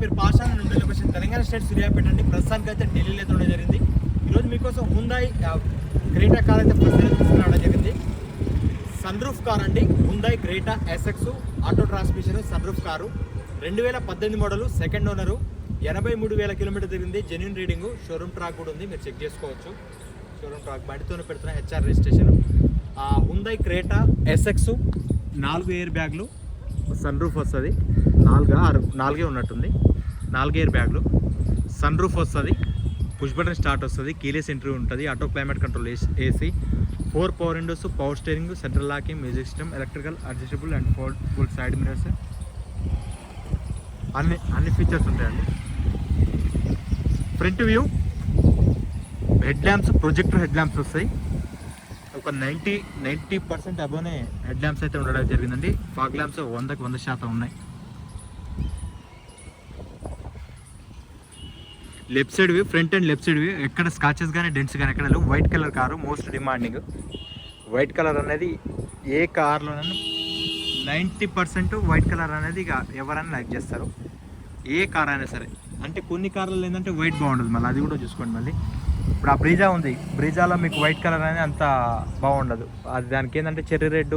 పేరు పాషా నుండి location Telangana state Suryapet అండి ప్రస్తుతానికి అయితే ఢిల్లీలో అయితే ఉండడం జరిగింది. ఈరోజు మీకోసం హుందాయ్ గ్రేటా కార్ అయితే ప్రస్తుతం తీసుకురావడం జరిగింది. సన్ రూఫ్ కార్ అండి. Hyundai Creta SX auto transmission sun roof car రెండు వేల పద్దెనిమిది మోడలు సెకండ్ ఓనరు ఎనభై మూడు వేల కిలోమీటర్ తిరిగింది. జెన్యున్ రీడింగ్ షోరూమ్ ట్రాక్ కూడా ఉంది. మీరు చెక్ చేసుకోవచ్చు. షోరూమ్ ట్రాక్ బండితోనే పెడుతున్న HR registration Hyundai Creta SX నాలుగు ఎయిర్ బ్యాగ్లు సన్ రూఫ్ వస్తుంది. నాలుగు ఆరు నాలుగే ఉన్నట్టుంది. నాలుగు ఎయిర్ బ్యాగ్లు. సన్ రూఫ్ వస్తుంది. పుష్ బటన్ స్టార్ట్ వస్తుంది. కీలెస్ ఎంట్రీ ఉంటుంది. Auto climate control AC. Four power windows power steering central locking music system electrical adjustable and fold full side mirrors అన్ని అన్ని ఫీచర్స్ ఉంటాయండి. Front view head lamps projector head lamps వస్తాయి. ఒక ninety ninety percent అబోనే head lamps అయితే ఉండడం జరిగిందండి. Fog lamps వందకు వంద శాతం ఉన్నాయి. Left side front and left side ఎక్కడ స్కాచెస్ కానీ డెంట్స్ కానీ ఎక్కడ లేవు. White colour car most demanding. White colour అనేది ఏ కార్లోనైనా నైంటీ పర్సెంట్ వైట్ కలర్ అనేది ఇక ఎవరైనా లైక్ చేస్తారు. ఏ కార్ అయినా సరే. అంటే కొన్ని కార్లలో ఏంటంటే వైట్ బాగుండదు మళ్ళీ. అది కూడా చూసుకోండి మళ్ళీ. ఇప్పుడు ఆ బ్రీజా ఉంది. బ్రీజాలో మీకు వైట్ కలర్ అనేది అంత బాగుండదు. అది దానికి ఏంటంటే చెర్రీ రెడ్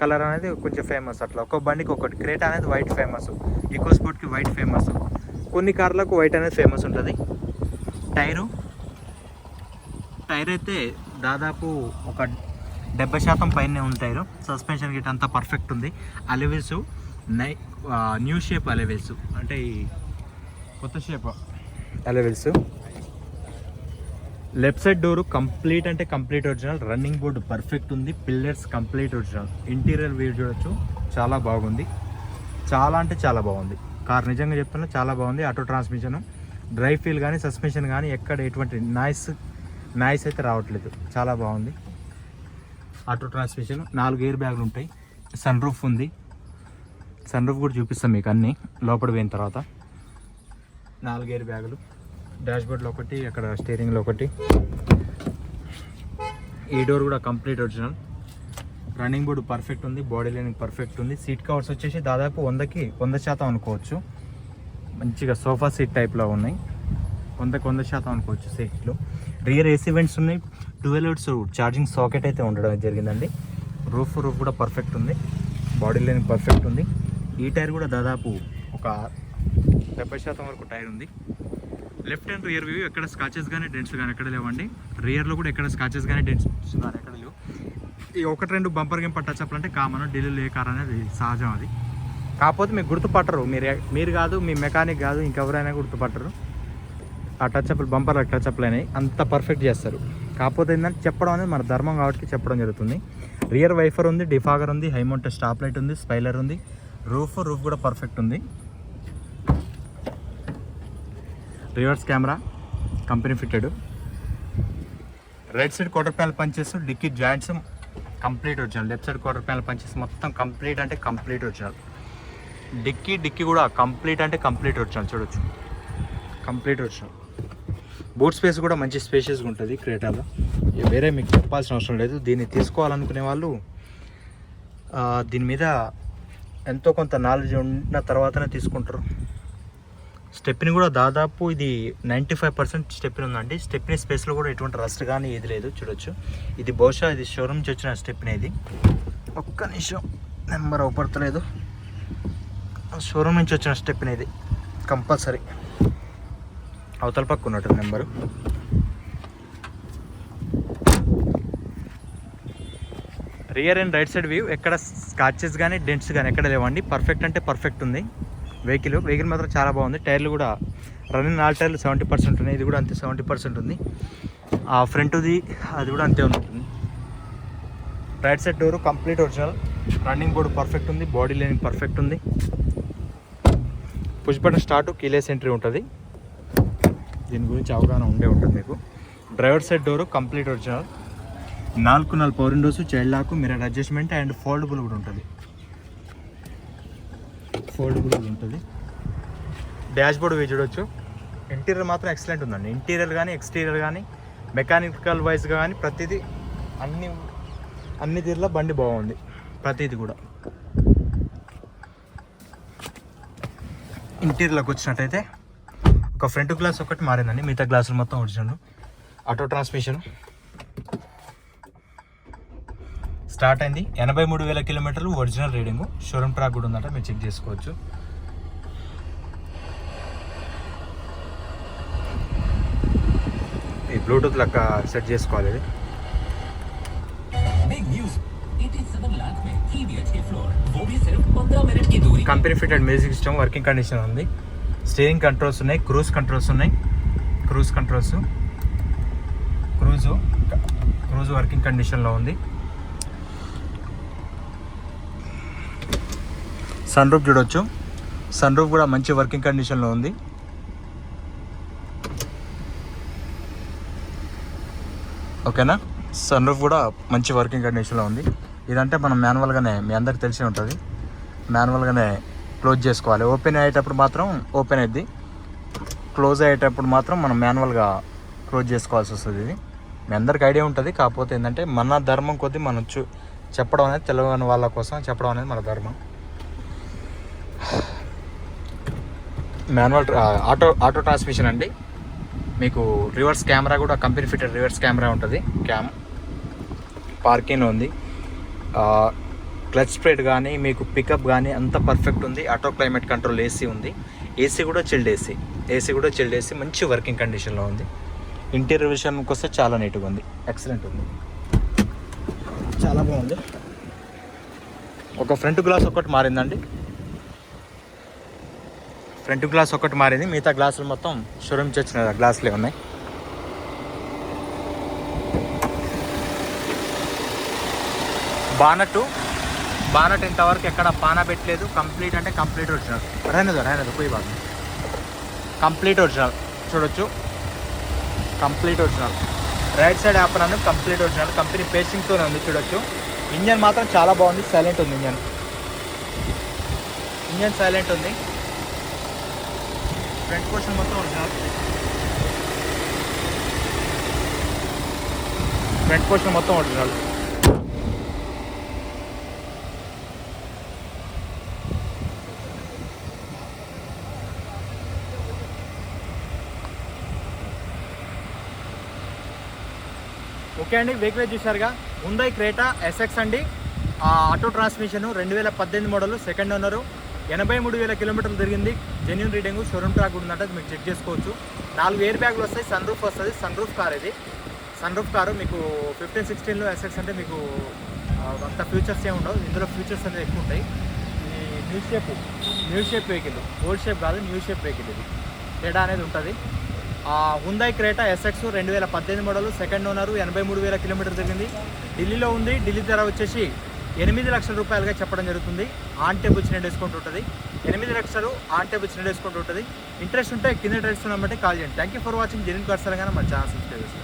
కలర్ అనేది కొంచెం ఫేమస్ అట్లా. ఒక్కో బండికి ఒకటి క్రేటా అనేది వైట్ ఫేమస్ ఈకో స్పోర్ట్కి వైట్ ఫేమస్ కొన్ని కార్లకు వైట్ అనేది ఫేమస్ ఉంటుంది. టైరు? టైర్ అయితే దాదాపు ఒక డెబ్బై శాతం పైనే ఉంటాయి సస్పెన్షన్ గిట్ అంతా పర్ఫెక్ట్ ఉంది. అలెవెల్స్ నై న్యూ షేప్ అలెవెల్స్. అంటే ఈ కొత్త shape alloy wheels. Left side door complete అంటే complete original. Running board perfect ఉంది. Pillars complete original. Interior view చూడొచ్చు. చాలా బాగుంది. చాలా అంటే చాలా బాగుంది. కార్ నిజంగా చెప్తున్నా చాలా బాగుంది. ఆటో ట్రాన్స్మిషన్ డ్రైవ్ ఫీల్ కానీ సస్పెన్షన్ కానీ ఎక్కడ ఎటువంటి నాయిస్ నాయిస్ అయితే రావట్లేదు. చాలా బాగుంది. ఆటో ట్రాన్స్మిషన్ నాలుగు ఎయిర్ బ్యాగులు ఉంటాయి. సన్ రూఫ్ ఉంది. సన్ రూఫ్ కూడా చూపిస్తాం మీకు అన్నీ. లోపల పోయిన తర్వాత. నాలుగు ఎయిర్ బ్యాగులు. డాష్ బోర్డ్లో ఒకటి అక్కడ స్టీరింగ్లో ఒకటి. ఈ డోర్ కూడా complete original. Running board perfect ఉంది బాడీ లైనింగ్ పర్ఫెక్ట్ ఉంది. సీట్ కవర్స్ వచ్చేసి దాదాపు వందకి వంద శాతం అనుకోవచ్చు. మంచిగా సోఫా సీట్ టైప్లో ఉన్నాయి. వందకి వంద శాతం అనుకోవచ్చు సీట్లు. రియర్ ఏసీ వెంట్స్ ఉన్నాయి. ట్వెల్వ్ ఎయిట్స్ ఛార్జింగ్ సాకెట్ అయితే ఉండడం జరిగిందండి. రూఫ్ రూఫ్ కూడా పర్ఫెక్ట్ ఉంది. బాడీ లైనింగ్ పర్ఫెక్ట్ ఉంది. ఈ టైర్ కూడా దాదాపు ఒక డెబ్బై శాతం వరకు టైర్ ఉంది. లెఫ్ట్ అండ్ రియర్ వ్యూ ఎక్కడ స్కాచెస్ కానీ డెంట్స్ కానీ ఎక్కడ లేవండి. రియర్లో కూడా ఎక్కడ స్కాచెస్ కానీ డెంట్స్ కానీ ఎక్కడ లేవు. ఈ ఒకటి రెండు bumper game touch up common ఢిల్లీలో ఏ కార్ అనేది సహజం అది. కాకపోతే మీకు గుర్తుపట్టరు. మీరు మీరు కాదు మీ మెకానిక్ కాదు ఇంకెవరైనా గుర్తుపట్టరు. ఆ టచ్ అప్లు బంపర్ టచ్ అప్లు అంత పర్ఫెక్ట్ చేస్తారు. కాకపోతే ఏంటంటే చెప్పడం అనేది మన ధర్మం కాబట్టి చెప్పడం జరుగుతుంది. రియర్ వైఫర్ ఉంది డిఫాగర్ ఉంది హైమౌంట్ స్టాప్ లైట్ ఉంది స్పైలర్ ఉంది. రూఫ్ రూఫ్ కూడా పర్ఫెక్ట్ ఉంది. Reverse camera company fitted. Right side quarter panel పంచేసి dicky joints complete వచ్చినాయి లెఫ్ట్ సైడ్ క్వార్టర్ ప్యానల్ పంచేసి మొత్తం కంప్లీట్ అంటే కంప్లీట్ వచ్చినాయి డిక్కీ డిక్కీ కూడా కంప్లీట్ అంటే కంప్లీట్ వచ్చినాయి చూడొచ్చు. కంప్లీట్ వచ్చాం బూట్ స్పేస్ కూడా మంచి స్పేషియస్గా ఉంటుంది క్రేటాలో. ఇక వేరే మీకు చెప్పాల్సిన అవసరం లేదు. దీన్ని తీసుకోవాలనుకునే వాళ్ళు దీని మీద ఎంతో కొంత నాలెడ్జ్ ఉన్న తర్వాతనే తీసుకుంటారు. స్టెప్ని కూడా దాదాపు ఇది నైంటీ ఫైవ్ పర్సెంట్ స్టెప్ని ఉందండి. స్టెప్ని స్పేస్లో కూడా ఎటువంటి రస్ట్ కానీ ఏది లేదు చూడొచ్చు. ఇది బహుశా ఇది షోరూమ్ నుంచి వచ్చిన స్టెప్ని ఇది. ఒక్క నిమిషం నెంబర్ అవపడతలేదు. షోరూమ్ నుంచి వచ్చిన స్టెప్ని ఇది. కంపల్సరీ. అవతల పక్క ఉన్నట్టు number. Rear and right side view ఎక్కడ స్కాచెస్ కానీ డెంట్స్ కానీ ఎక్కడ లేవండి. పర్ఫెక్ట్ అంటే పర్ఫెక్ట్ ఉంది. వెహికల్. వెహికల్ మాత్రం చాలా బాగుంది. టైర్లు కూడా రన్నింగ్ నాలుగు టైర్లు సెవెంటీ పర్సెంట్ ఉన్నాయి. ఇది కూడా అంతే సెవెంటీ పర్సెంట్ ఉంది. ఆ ఫ్రంట్ది అది కూడా అంతే ఉంటుంది right side door complete original running board perfect ఉంది. బాడీ లైనింగ్ పర్ఫెక్ట్ ఉంది. Push button start keyless entry ఉంటుంది. దీని గురించి అవగాహన ఉండే ఉంటుంది మీకు. Driver side door complete original నాలుగు నాలుగు power windows child lock mirror adjustment and foldable కూడా ఉంటుంది. ఫోల్డబుల్ ఉంటుంది. డాష్ బోర్డ్ వే చూడొచ్చు. ఇంటీరియర్ మాత్రం ఎక్సలెంట్ ఉందండి. ఇంటీరియర్ కానీ ఎక్స్టీరియర్ కానీ మెకానికల్ వైజ్గా కానీ ప్రతిదీ అన్ని అన్ని తీరులో బండి బాగుంది. ప్రతిదీ కూడా. ఇంటీరియర్లోకి వచ్చినట్టయితే ఒక ఫ్రంట్ గ్లాస్ ఒకటి మారిందండి. మిగతా గ్లాసులు మొత్తం ఒరిజినల్ ఆటో ట్రాన్స్మిషన్ స్టార్ట్ అయింది. ఎనభై మూడు వేల కిలోమీటర్లు ఒరిజినల్ రీడింగ్. షోరూమ్ ట్రాక్ కూడా ఉందంట మీరు చెక్ చేసుకోవచ్చు. ఈ బ్లూటూత్ లెక్క సెట్ చేసుకోవాలి. ఇది company fitted music system working condition ఉంది. స్టీరింగ్ కంట్రోల్స్ ఉన్నాయి క్రూజ్ కంట్రోల్స్ ఉన్నాయి. Cruise controls cruise cruise working కండిషన్లో ఉంది. సన్ రూఫ్ చూడొచ్చు. సన్ రూఫ్ కూడా మంచి వర్కింగ్ కండిషన్లో ఉంది. ఓకేనా సన్ రూఫ్ కూడా మంచి వర్కింగ్ కండిషన్లో ఉంది. ఇదంటే మనం మాన్యువల్గానే మీ అందరికి తెలిసి ఉంటుంది. మాన్యువల్గానే క్లోజ్ చేసుకోవాలి. ఓపెన్ అయ్యేటప్పుడు మాత్రం ఓపెన్ అయ్యిద్ది క్లోజ్ అయ్యేటప్పుడు మాత్రం మనం మాన్యువల్గా క్లోజ్ చేసుకోవాల్సి వస్తుంది ఇది. మీ అందరికి ఐడియా ఉంటుంది. కాకపోతే ఏంటంటే మన ధర్మం కొద్దీ మనం చూ చెప్పడం అనేది తెలియని వాళ్ళ కోసం చెప్పడం అనేది మన ధర్మం. మాన్యువల్ ఆటో ఆటో ట్రాన్స్మిషన్ అండి. మీకు రివర్స్ కెమెరా కూడా కంపెనీ ఫిటెడ్ రివర్స్ కెమెరా ఉంటుంది. క్యామ్ పార్కింగ్ ఉంది. క్లచ్ స్ప్రెడ్ కానీ మీకు పికప్ కానీ అంత పర్ఫెక్ట్ ఉంది. ఆటో క్లైమేట్ కంట్రోల్ ఏసీ ఉంది. ఏసీ కూడా చిల్డ్ ఏసీ. ఏసీ కూడా చిల్డ్ ఏసీ. మంచి వర్కింగ్ కండిషన్లో ఉంది. ఇంటీరియర్ విషయానికి వస్తే చాలా నీట్గా ఉంది. ఎక్సలెంట్ ఉంది. చాలా బాగుంది. ఒక ఫ్రంట్ గ్లాస్ ఒకటి మారిందండి. ఫ్రంట్ గ్లాస్ ఒకటి మారింది మిగతా గ్లాసులు మొత్తం షోరూమ్ వచ్చిన గ్లాసులే ఉన్నాయి. బానట్టు. బానట్ ఇంతవరకు ఎక్కడ పాన పెట్టలేదు. కంప్లీట్ అంటే కంప్లీట్ ఒరిజినల్. రైనదు రైనదు పోయి బాగా. Complete original. చూడొచ్చు. Complete original. రైట్ సైడ్ యాపర్ అనేది కంప్లీట్ ఒరిజినల్. కంపెనీ పేసింగ్తోనే ఉంది చూడొచ్చు. ఇంజన్ మాత్రం చాలా బాగుంది. సైలెంట్ ఉంది ఇంజన్. ఇంజన్ సైలెంట్ ఉంది. ఫ్రంట్ పోర్షన్ మొత్తం ఒరిజినల్ ఫ్రంట్ పోర్షన్ మొత్తం ఒరిజినల్ ఓకే అండి వెహికల్ చూసారుగా ఉందై క్రేటా ఎస్ఎక్స్ అండి. ఆటో ట్రాన్స్మిషన్ రెండు వేల పద్దెనిమిది మోడల్ సెకండ్ ఓనరు ఎనభై మూడు వేల కిలోమీటర్లు తిరిగింది. జెన్యున్ రీడింగ్ షోరూమ్ ట్రాక్ ఉందంటే అది మీకు చెక్ చేసుకోవచ్చు. నాలుగు ఎయిర్ బ్యాగ్లు వస్తాయి. సన్ రూఫ్ వస్తుంది. సన్ రూఫ్ కార్ ఇది. సన్ రూఫ్ కారు మీకు ఫిఫ్టీన్ సిక్స్టీన్లో ఎస్ఎక్స్ అంటే మీకు అంత ఫ్యూచర్స్ ఏమి ఉండవు. ఇందులో ఫ్యూచర్స్ అనేది ఎక్కువ ఉంటాయి. ఈ new shape new shape vehicle old shape కాదు న్యూ షేప్ వెహికల్ ఇది. తేడా అనేది ఉంటుంది. హుందాయ్ క్రేటా ఎస్ఎక్స్ రెండు వేల పద్దెనిమిది మోడల్ సెకండ్ ఓనరు ఎనభై మూడు వేల కిలోమీటర్ తిరిగింది. ఢిల్లీలో ఉంది. ఢిల్లీ ధర వచ్చేసి ఎనిమిది లక్షల రూపాయలుగా చెప్పడం జరుగుతుంది. ఆన్ టేబుల్ చిన్న డిస్కౌంట్ ఉంటుంది. ఎనిమిది లక్షలు ఆన్ టేబుల్ చిన్న డిస్కౌంట్ ఉంటుంది. ఇంట్రెస్ట్ ఉంటే కింద డ్రెస్ బట్టి కాల్ చేయండి. Thank you for watching genuine cars Telangana మన ఛానల్ సబ్స్క్రైబ్ చేసుకోండి.